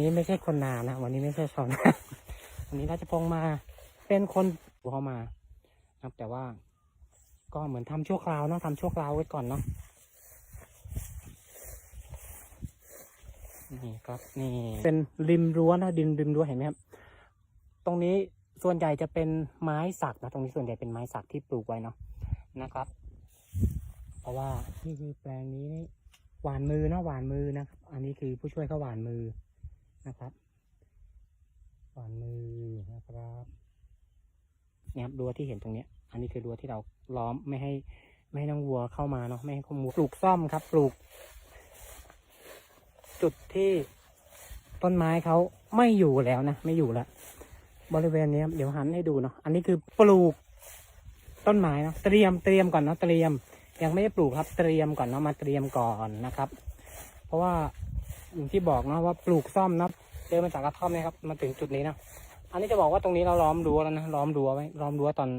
นี้ไม่ใช่คนนานะ วันนี้ไม่ใช่ชาวนาวันนี้ราชพงษ์มาเป็นคนเขามาครับ แต่ว่า ก็เหมือนทำชั่วคราวเนาะทำชั่วคราวไว้ก่อนเนาะนี่ครับนี่เป็นริมรั้วนะดินริมรั้วเห็นไหมครับตรงนี้ส่วนใหญ่จะเป็นไม้สักนะตรงนี้ส่วนใหญ่เป็นไม้สักที่ปลูกไว้เนาะนะครับ เพราะว่านี่คือแปลงนี้นี่หวานมือนะหวานมือนะครับ อันนี้คือผู้ช่วยเขาหวานมือ นะครับหวานมือนะครับเนี่ยครับรั้วที่เห็นตรงเนี้ย อันนี้คือรั้วที่เราล้อมไม่ให้ไม่ให้น้องวัวเข้ามาเนาะไม่ให้ขโมยปลูกซ่อมครับ ปลูก จุดที่ต้นไม้เขาไม่อยู่แล้วนะไม่อยู่แล้วบริเวณนี้เดี๋ยวหันให้ดูเนาะอันนี้คือปลูกต้นไม้เนาะเตรียมเตรียมก่อนเนาะเตรียม ยังไม่ได้ปลูกครับเตรียมก่อนเนาะมาเตรียมก่อนนะครับ เพราะว่า อย่างที่บอกเนาะว่าปลูกซ่อมนะเดินมาจากกระท่อมเนี่ยครับมาถึงจุดนี้นะอันนี้จะบอกว่าตรงนี้เราล้อมรั้วแล้วนะล้อมรั้วไว้ล้อมรั้วตอน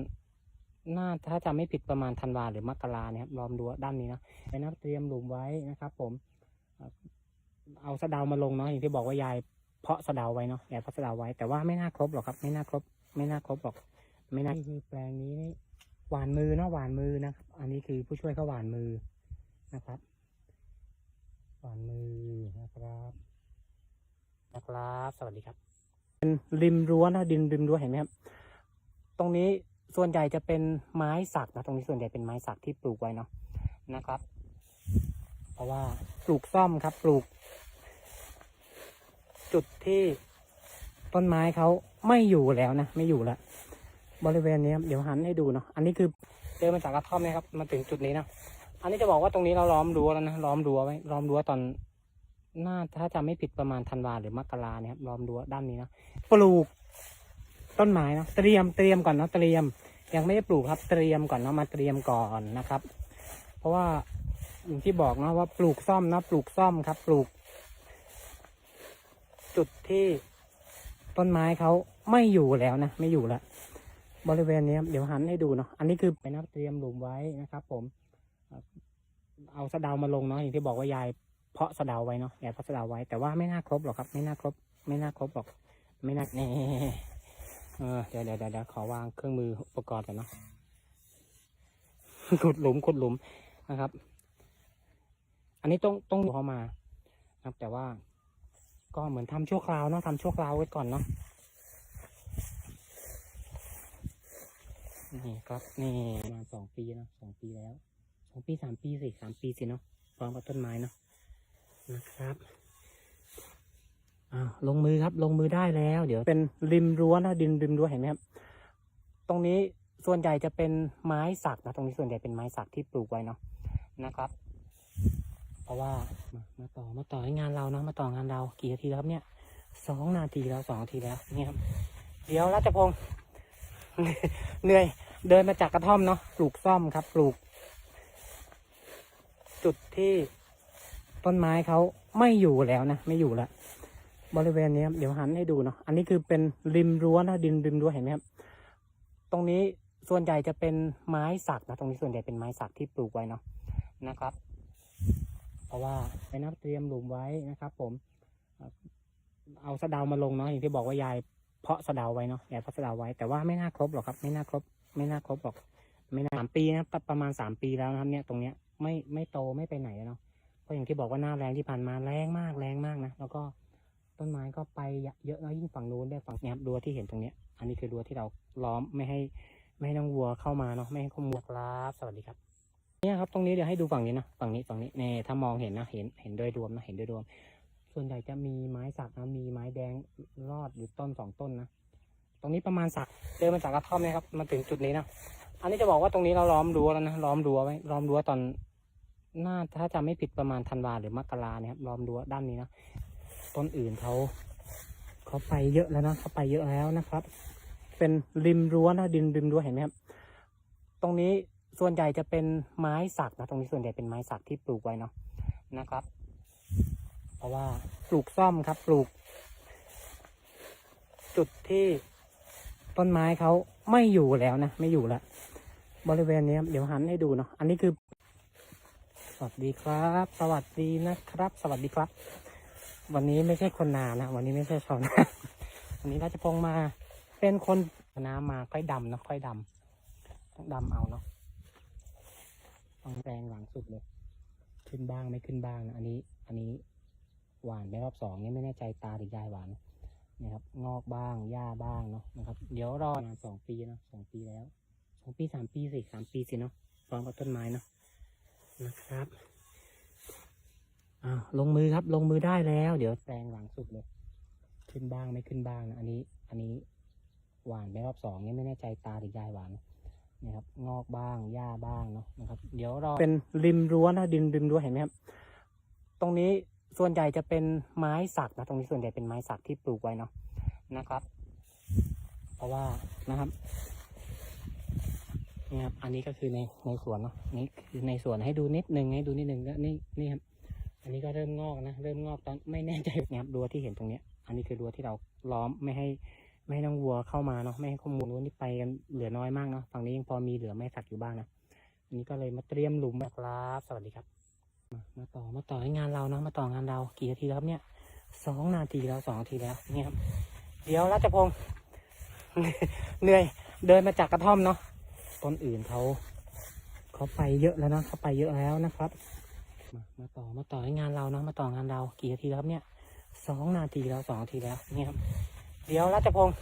น่าถ้าจำไม่ผิดประมาณธันวาหรือมกราเนี่ยครับล้อมรั้วด้านนี้นะไปนับเตรียมหลุมไว้นะครับ ผมเอาสะดาวมาลงเนาะอย่างที่บอกว่ายายเพาะสะดาวไว้เนาะยายเพาะสะดาวไว้แต่ว่าไม่น่าครบหรอกครับ ไม่น่าครบ ไม่น่าครบหรอก ไม่น่าคือแปลงนี้หวานมือเนาะหวานมือนะครับ อันนี้คือผู้ช่วยเขาหวานมือนะครับ หวานมือนะครับนะครับ สวัสดีครับ เป็นริมรั้วนะดินริมรั้วเห็นไหมครับ ตรงนี้ส่วนใหญ่จะเป็นไม้สักนะ ตรงนี้ส่วนใหญ่เป็นไม้สักที่ปลูกไว้เนาะนะครับ เพราะว่าปลูกซ่อมครับ ปลูก จุดที่ต้นไม้เขาไม่อยู่แล้วนะ ไม่อยู่แล้วบริเวณนี้ครับเดี๋ยวหันให้ดูเนาะอันนี้คือเดินมาจากกระท่อมเนี่ยครับ มาถึงจุดนี้นะ อันนี้จะบอกว่าตรงนี้เราล้อมรั้วแล้วนะล้อมรั้วไว้ล้อมรั้วตอนน่าถ้าจำไม่ผิดประมาณธันวาหรือมกราเนี่ยครับล้อมรั้วด้านนี้นะปลูก ต้นไม้นะเตรียมเตรียมก่อนเนาะเตรียม ยังไม่ได้ปลูกครับเตรียมก่อนเนาะมาเตรียมก่อนนะครับ เพราะว่าอย่างที่บอกเนาะว่าปลูกซ่อมนะปลูกซ่อมครับ ปลูก จุดที่ต้นไม้เขาไม่อยู่แล้วนะไม่อยู่แล้วบริเวณนี้เดี๋ยวหันให้ดูเนาะอันนี้คือไปนับเตรียมหลุมไว้นะครับ ผม เอาสะเดามาลงเนาะอย่างที่บอกว่ายายเพาะสะเดาไว้เนาะยายเพาะสะเดาไว้แต่ว่าไม่น่าครบหรอกครับ ไม่น่าครบ ไม่น่าครบหรอก ไม่น่าแน่เออเดี๋ยวเดี๋ยวเดี๋ยวขอวางเครื่องมืออุปกรณ์ก่อนเนาะขุดหลุมขุดหลุมนะครับ อันนี้ต้องต้องเข้ามาครับ แต่ว่า ก็เหมือนทำชั่วคราวเนาะทำชั่วคราวไว้ก่อนเนาะนี่ครับนี่มาสองปีนะสองปีแล้ว สองปีสามปีสิสามปีสิเนาะพร้อมกับต้นไม้เนาะนะครับอ้าวลงมือครับลงมือได้แล้ว เดี๋ยวเป็นริมรั้วนะดินริมรั้วเห็นไหมครับตรงนี้ส่วนใหญ่จะเป็นไม้สักนะตรงนี้ส่วนใหญ่เป็นไม้สักที่ปลูกไว้เนาะนะครับ เพราะว่ามามาต่อมาต่อให้งานเรานะมาต่องานเรากี่นาทีแล้วครับเนี่ยสองนาทีแล้วสองนาทีแล้วนี่ครับ เดี๋ยวรัชพงศ์เหนื่อยเดินมาจากกระท่อมเนาะปลูกซ่อมครับ ปลูก จุดที่ต้นไม้เขาไม่อยู่แล้วนะ ไม่อยู่ล้วบริเวณนี้เดี๋ยวหันให้ดูเนาะอันนี้คือเป็นริมรั้วนะดินริมรั้วเห็นไหมครับ ตรงนี้ส่วนใหญ่จะเป็นไม้สักนะ ตรงนี้ส่วนใหญ่เป็นไม้สักที่ปลูกไว้เนาะนะครับ เพราะว่าไปนับเตรียมหลุมไว้นะครับ ผมเอาสะดามาลงเนาะอย่างที่บอกว่ายายเพาะสะดาไว้เนาะยายเพาะสะดาไว้แต่ว่าไม่น่าครบหรอกครับ ไม่น่าครบ ไม่น่าครบหรอก ไม่น่าสามปีนะประประมาณสามปีแล้วนะครับเนี่ยตรงเนี้ย ไม่ไม่โตไม่ไปไหนแล้วเนาะเพราะอย่างที่บอกว่าหน้าแรงที่ผ่านมาแรงมากแรงมากนะแล้วก็ต้นไม้ก็ไปเยอะแล้วยิ่งฝั่งนู้นได้วยฝั่งเนี้ยรับรั้วที่เห็นตรงเนี้ย อันนี้คือรั้วที่เราล้อมไม่ให้ไม่ให้น้องวัวเข้ามาเนาะไม่ให้ขโมยครับสวัสดีครับเนี่ยครับตรงนี้เดี๋ยวให้ดูฝั่งนี้นะฝั่งนี้ฝั่งนี้เนี่ยถ้ามองเห็นนะเห็นเห็นโดยรวมนะเห็นโดยรวม ส่วนใหญ่จะมีไม้สักนะมีไม้แดงรอดอยู่ต้นสองต้นนะตรงนี้ประมาณสักเดินมาจากกระท่อมเนี่ยครับมาถึงจุดนี้นะอันนี้จะบอกว่าตรงนี้เราล้อมรั้วแล้วนะล้อมรั้วไว้ล้อมรั้วตอน น่าถ้าจำไม่ผิดประมาณธันวาหรือมกราเนี่ยครับลอมรั้วด้านนี้นะต้นอื่นเขาเขาไปเยอะแล้วนะเขาไปเยอะแล้วนะครับ เป็นริมรั้วนะดินริมรั้วเห็นไหมครับ ตรงนี้ส่วนใหญ่จะเป็นไม้สักนะตรงนี้ส่วนใหญ่เป็นไม้สักที่ปลูกไว้เนาะนะครับ เพราะว่าปลูกซ่อมครับ ปลูก จุดที่ต้นไม้เขาไม่อยู่แล้วนะ ไม่อยู่แล้วบริเวณนี้เดี๋ยวหันให้ดูเนาะอันนี้คือ วัสดีครับ สวัสดีนะครับ สวัสดีครับ วันนี้ไม่ใช่คนนานะ วันนี้ไม่ใช่ชาวนาวันนี้ราชพงษ์มา เป็นคนน้ำมาค่อยดำนะค่อยดำต้องดำเอาเนาะต้องแรงหลังสุดเลย ขึ้นบ้างไม่ขึ้นบ้างนะ อันนี้ อันนี้หวานไปรอบสองนี่ไม่แน่ใจตาหรือยายหวานนะครับ งอกบ้างหญ้าบ้างเนาะนะครับ เดี๋ยวรอสองปีเนาะสองปีแล้วสองปีสามปีสิสามปีสิเนาะพร้อมกับต้นไม้เนาะ นะครับอ้าวลงมือครับ ลงมือได้แล้ว เดี๋ยวแปลงหลังสุดเลย ขึ้นบ้างไม่ขึ้นบ้างนะอันนี้ อันนี้หวานไปรอบสองนี่ไม่แน่ใจตาหรือยายหวานนะครับงอกบ้างหญ้าบ้างเนาะนะครับ เดี๋ยวรอเป็นริมรั้วนะดินริมรั้วเห็นไหมครับตรงนี้ส่วนใหญ่จะเป็นไม้สักนะตรงนี้ส่วนใหญ่เป็นไม้สักที่ปลูกไว้เนาะนะครับ เพราะว่านะครับ นี่ครับ อันนี้ก็คือในในสวนเนาะ นี่คือในสวนให้ดูนิดนึงให้ดูนิดนึงแล้วนี่นี่ครับ อันนี้ก็เริ่มงอกนะ เริ่มงอกตอนไม่แน่ใจนะครับรั้วที่เห็นตรงเนี้ย อันนี้คือรั้วที่เราล้อมไม่ให้ไม่ให้น้องวัวเข้ามาเนาะ ไม่ให้ข้อมูลวันนี้ไปกันเหลือน้อยมากเนาะ ฝั่งนี้ยังพอมีเหลือไม่สักอยู่บ้างนะ อันนี้ก็เลยมาเตรียมหลุมนะครับ สวัสดีครับมามาต่อ มาต่อให้งานเราเนาะ มาต่องานเรา กี่นาทีแล้วครับเนี่ยสองนาทีแล้วสองนาทีแล้วเนี่ยครับ เดี๋ยวรัชพงศ์เหนื่อยเดินมาจากกระท่อมเนาะ ต้นอื่นเขาเขาไปเยอะแล้วนะเขาไปเยอะแล้วนะครับ มามาต่อมาต่อให้งานเราเนาะมาต่องานเรากี่นาทีแล้วครับเนี่ยสองนาทีแล้วสองนาทีแล้วนี่ครับ เดี๋ยวรัชพงศ์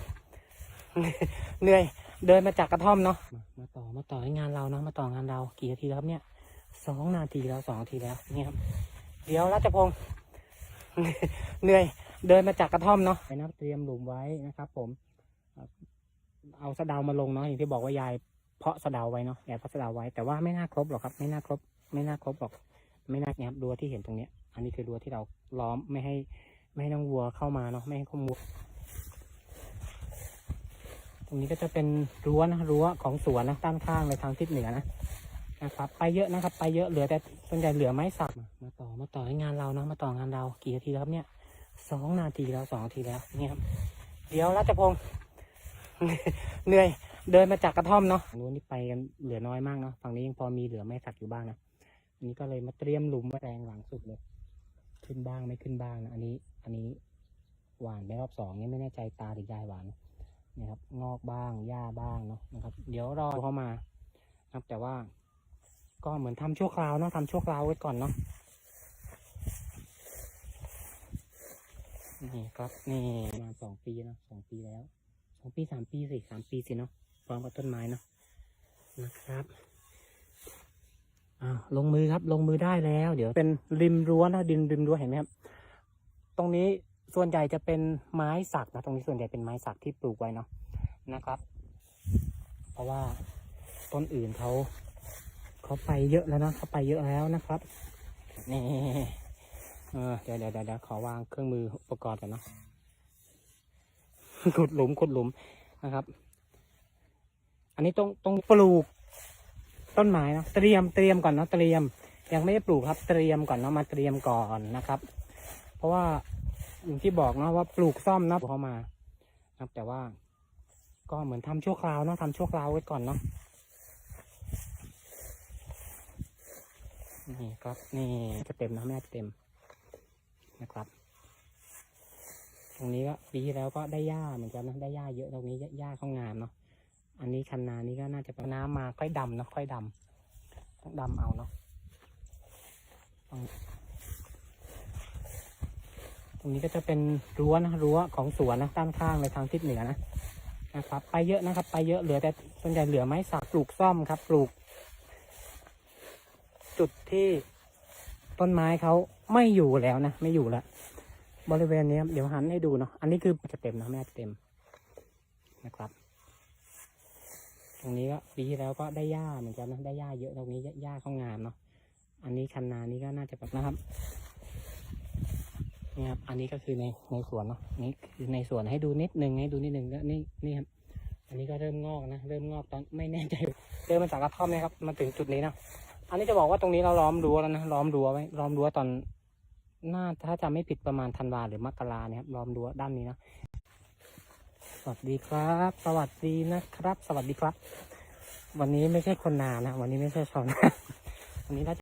เหนื่อยเดินมาจากกระท่อมเนาะมามาต่อมาต่อให้งานเราเนาะมาต่องานเรากี่นาทีแล้วครับเนี่ยสองนาทีแล้วสองนาทีแล้วนี่ครับ เดี๋ยวรัชพงศ์เหนื่อยเดินมาจากกระท่อมเนาะไปนะเตรียมหลุมไว้นะครับ ผม เอาสะดามาลงเนาะอย่างที่บอกว่ายาย เพาะสะเดาไว้เนาะยายเพาะสะเดาไว้แต่ว่าไม่น่าครบหรอกครับ ไม่น่าครบ ไม่น่าครบหรอก ไม่น่าเนี่ยครับรั้วที่เห็นตรงเนี้ย อันนี้คือรั้วที่เราล้อมไม่ให้ไม่ให้น้องวัวเข้ามาเนาะไม่ให้ข้อมูลตรงนี้ก็จะเป็นรั้วนะรั้วของสวนนะด้านข้างในทางทิศเหนือนะนะครับ ไปเยอะนะครับ ไปเยอะเหลือแต่ส่วนใหญ่เหลือไม้สักมาต่อมาต่อให้งานเรานะมาต่องานเรากี่นาทีแล้วครับเนี่ยสองนาทีแล้วสองนาทีแล้วเนี่ยครับเดี๋ยวรัชพงศ์เหนื่อย เดินมาจากกระท่อมเนาะนู้นนี่ไปกันเหลือน้อยมากเนาะฝั่งนี้ยังพอมีเหลือไม้สักอยู่บ้างนะอันนี้ก็เลยมาเตรียมหลุมไว้แรงหลังสุดเลย ขึ้นบ้างไม่ขึ้นบ้างนะอันนี้ อันนี้หวานไปรอบสองนี่ไม่แน่ใจตาหรือยายหวานนะครับงอกบ้างหญ้าบ้างเนาะนะครับ เดี๋ยวรอเข้ามานะครับแต่ว่า ก็เหมือนทำชั่วคราวเนาะทำชั่วคราวไว้ก่อนเนาะนี่ครับนี่ประมาณสองปีเนาะสองปีแล้วสองปีสามปีสิสามปีสิเนาะ พร้อมกับต้นไม้เนาะนะครับอ้าวลงมือครับลงมือได้แล้ว เดี๋ยวเป็นริมรั้วนะดินริมรั้วเห็นไหมครับตรงนี้ส่วนใหญ่จะเป็นไม้สักนะตรงนี้ส่วนใหญ่เป็นไม้สักที่ปลูกไว้เนาะนะครับ เพราะว่าต้นอื่นเขาเขาไปเยอะแล้วนะเขาไปเยอะแล้วนะครับนี่เออเดี๋ยวเดี๋ยวเดี๋ยวเดี๋ยวขอวางเครื่องมืออุปกรณ์กันเนาะขุดหลุมขุดหลุมนะครับ อันนี้ต้องต้องปลูกต้นไม้เนาะเตรียมเตรียมก่อนเนาะเตรียม ยังไม่ได้ปลูกครับเตรียมก่อนเนาะมาเตรียมก่อนนะครับ เพราะว่าอย่างที่บอกเนาะว่าปลูกซ่อมนะเข้ามานะครับแต่ว่า ก็เหมือนทำชั่วคราวเนาะทำชั่วคราวไว้ก่อนเนาะนี่ครับนี่จะเต็มนะแม่เต็มนะครับ ตรงนี้ก็ปีที่แล้วก็ได้หญ้าเหมือนกันนะได้หญ้าเยอะตรงนี้หญ้าเขางามเนาะ อันนี้คันนานี้ก็น่าจะเป็นน้ำมาค่อยดำนะค่อยดำต้องดำเอาเนาะตรงนี้ก็จะเป็นรั้วนะรั้วของสวนนะด้านข้างในทางทิศเหนือนะนะครับไปเยอะนะครับ ไปเยอะเหลือแต่ส่วนใหญ่เหลือไม้สักปลูกซ่อมครับ ปลูก จุดที่ต้นไม้เขาไม่อยู่แล้วนะ ไม่อยู่แล้วบริเวณนี้เดี๋ยวหันให้ดูเนาะอันนี้คือจะเต็มนะแม่เต็มนะครับ ตรงนี้ก็ปีที่แล้วก็ได้หญ้าเหมือนกันนะได้หญ้าเยอะตรงนี้หญ้าเขางามเนาะอันนี้คันนานี้ก็น่าจะแบบนะครับนี่ครับ อันนี้ก็คือในในสวนเนาะนี่คือในสวนให้ดูนิดนึงให้ดูนิดนึงแล้วนี่นี่ครับ อันนี้ก็เริ่มงอกนะเริ่มงอกตอนไม่แน่ใจเริ่มมาจากกระท่อมนะครับมาถึงจุดนี้นะอันนี้จะบอกว่าตรงนี้เราล้อมรั้วแล้วนะล้อมรั้วไว้ล้อมรั้วตอนน่าถ้าจะไม่ผิดประมาณธันวาหรือมกราเนี่ยครับล้อมรั้วด้านนี้นะ สวัสดีครับ สวัสดีนะครับ สวัสดีครับ วันนี้ไม่ใช่คนนานะ วันนี้ไม่ใช่ชาวนาวันนี้เรา